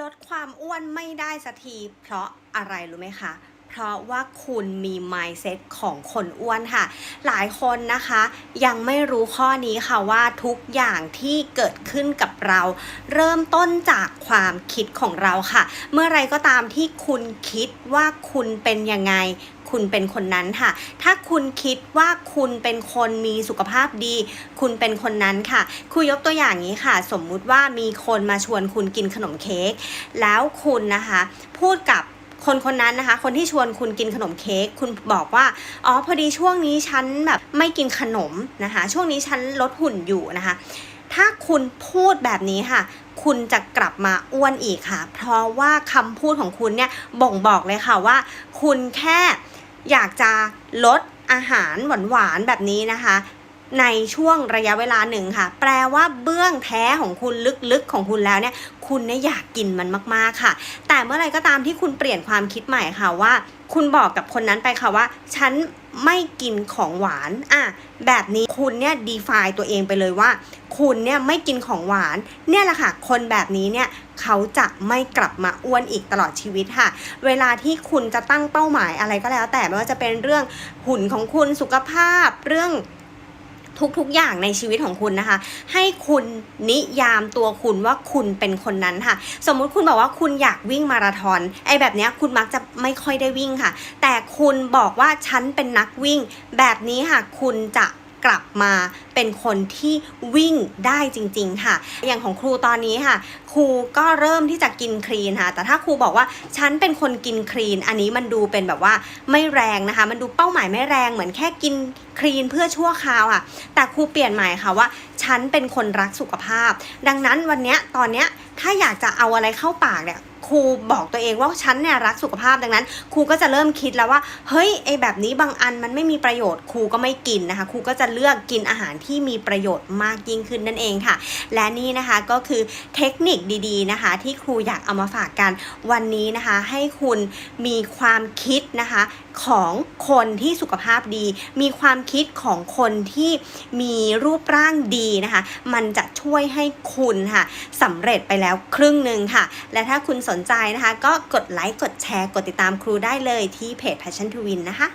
ลดความอ้วนไม่ได้สักทีเพราะอะไรรู้ไหมคะ เพราะว่าคุณมี mindset ของคนอ้วนค่ะ หลายคนนะคะ ยังไม่รู้ข้อนี้ค่ะว่าทุกอย่างที่เกิดขึ้นกับเรา เริ่มต้นจากความคิดของเราค่ะ เมื่อไรก็ตามที่คุณคิดว่าคุณเป็นยังไง คุณเป็นคนนั้นค่ะ ถ้าคุณคิดว่าคุณเป็นคนมีสุขภาพดี คุณเป็นคนนั้นค่ะครูยกตัวอย่างนี้ค่ะ สมมุติว่ามีคนมาชวนคุณกินขนมเค้กแล้วคุณนะคะ พูดกับคนคนนั้นนะคะ คนที่ชวนคุณกินขนมเค้กคุณบอกว่าอ๋อพอดีช่วงนี้ฉันแบบไม่กินขนมนะคะ ช่วงนี้ฉันลดหุ่นอยู่นะคะ ถ้าคุณพูดแบบนี้ค่ะ คุณจะกลับมาอ้วนอีกค่ะ เพราะว่าคำพูดของคุณเนี่ยบ่งบอกเลยค่ะว่า คุณแค่ อยากจะลดอาหารหวานๆแบบนี้นะคะ ในช่วงระยะเวลาหนึ่งค่ะ แปลว่าเบื้องแท้ของคุณลึกๆของคุณแล้วเนี่ย คุณเนี่ยอยากกินมันมากๆค่ะ แต่เมื่อไรก็ตามที่คุณเปลี่ยนความคิดใหม่ค่ะว่า คุณบอกกับคนนั้นไปค่ะว่า ฉันไม่กินของหวาน อะ แบบนี้คุณเนี่ย define ตัวเองไปเลยว่า คุณเนี่ยไม่กินของหวาน เนี่ยแหละค่ะ คนแบบนี้เนี่ยเขาจะไม่กลับมาอ้วนอีกตลอดชีวิตค่ะ เวลาที่คุณจะตั้งเป้าหมายอะไรก็แล้ว แต่ไม่ว่าจะเป็นเรื่องหุ่นของคุณสุขภาพเรื่อง ทุกๆอย่างในชีวิตของคุณนะคะ ให้คุณนิยามตัวคุณว่าคุณเป็นคนนั้นค่ะ สมมุติคุณบอกว่าคุณอยากวิ่งมาราธอนไอ้แบบเนี้ยคุณมักจะไม่ค่อยได้วิ่งค่ะ แต่คุณบอกว่าฉันเป็นนักวิ่ง แบบนี้ค่ะคุณจะ กลับมาเป็นคนที่วิ่งได้จริง ๆ ค่ะ อย่างของครูตอนนี้ค่ะ ครูก็เริ่มที่จะกินคลีนค่ะ แต่ถ้าครูบอกว่าฉันเป็นคนกินคลีน อันนี้มันดูเป็นแบบว่าไม่แรงนะคะ มันดูเป้าหมายไม่แรงเหมือนแค่กินคลีนเพื่อชั่วคราวอะ แต่ครูเปลี่ยนใหม่ค่ะว่าฉันเป็นคนรักสุขภาพ ดังนั้นวันนี้ตอนเนี้ยถ้าอยากจะเอาอะไรเข้าปากเนี่ยครูบอกตัวเองว่าฉันเนี่ยรักสุขภาพดังนั้น ครูก็จะเริ่มคิดแล้วว่า เฮ้ยไอแบบนี้บางอันมันไม่มีประโยชน์ครูก็ไม่กินนะคะ ครูก็จะเลือกกินอาหารที่มีประโยชน์มากยิ่งขึ้นนั่นเองค่ะ และนี่นะคะก็คือเทคนิคดีๆนะคะ ที่ครูอยากเอามาฝากกันวันนี้นะคะ ให้คุณมีความคิดนะคะของคนที่สุขภาพดี มีความคิดของคนที่มีรูปร่างดีนะคะ มันจะช่วยให้คุณค่ะสำเร็จไปแล้วครึ่งหนึ่งค่ะ และถ้าคุณสนใจนะคะ ก็กดไลค์กดแชร์ กดติดตามครูได้เลยที่เพจ Passion to Win นะคะ